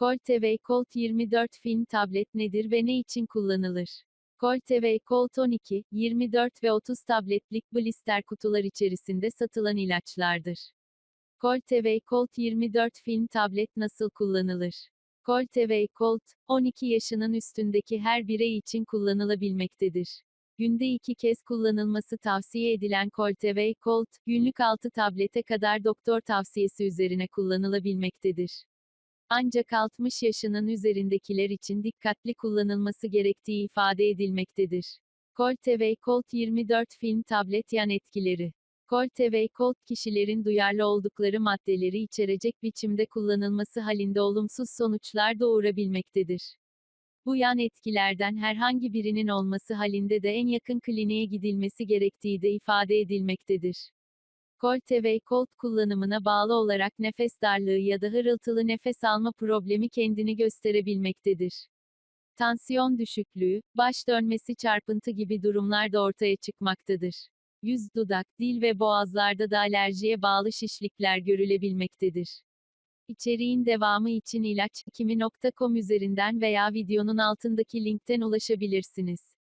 Colt ve Colt 24 film tablet nedir ve ne için kullanılır? Colt ve Colt 12, 24 ve 30 tabletlik blister kutular içerisinde satılan ilaçlardır. Colt ve Colt 24 film tablet nasıl kullanılır? Colt ve Colt, 12 yaşının üstündeki her birey için kullanılabilmektedir. Günde iki kez kullanılması tavsiye edilen Colt ve Colt, günlük 6 tablete kadar doktor tavsiyesi üzerine kullanılabilmektedir. Ancak 60 yaşının üzerindekiler için dikkatli kullanılması gerektiği ifade edilmektedir. Colt ve Colt 24 film tablet yan etkileri. Colt ve Colt kişilerin duyarlı oldukları maddeleri içerecek biçimde kullanılması halinde olumsuz sonuçlar doğurabilmektedir. Bu yan etkilerden herhangi birinin olması halinde de en yakın kliniğe gidilmesi gerektiği de ifade edilmektedir. Colt ve Colt kullanımına bağlı olarak nefes darlığı ya da hırıltılı nefes alma problemi kendini gösterebilmektedir. Tansiyon düşüklüğü, baş dönmesi çarpıntı gibi durumlar da ortaya çıkmaktadır. Yüz, dudak, dil ve boğazlarda da alerjiye bağlı şişlikler görülebilmektedir. İçeriğin devamı için ilaç, kimi.com üzerinden veya videonun altındaki linkten ulaşabilirsiniz.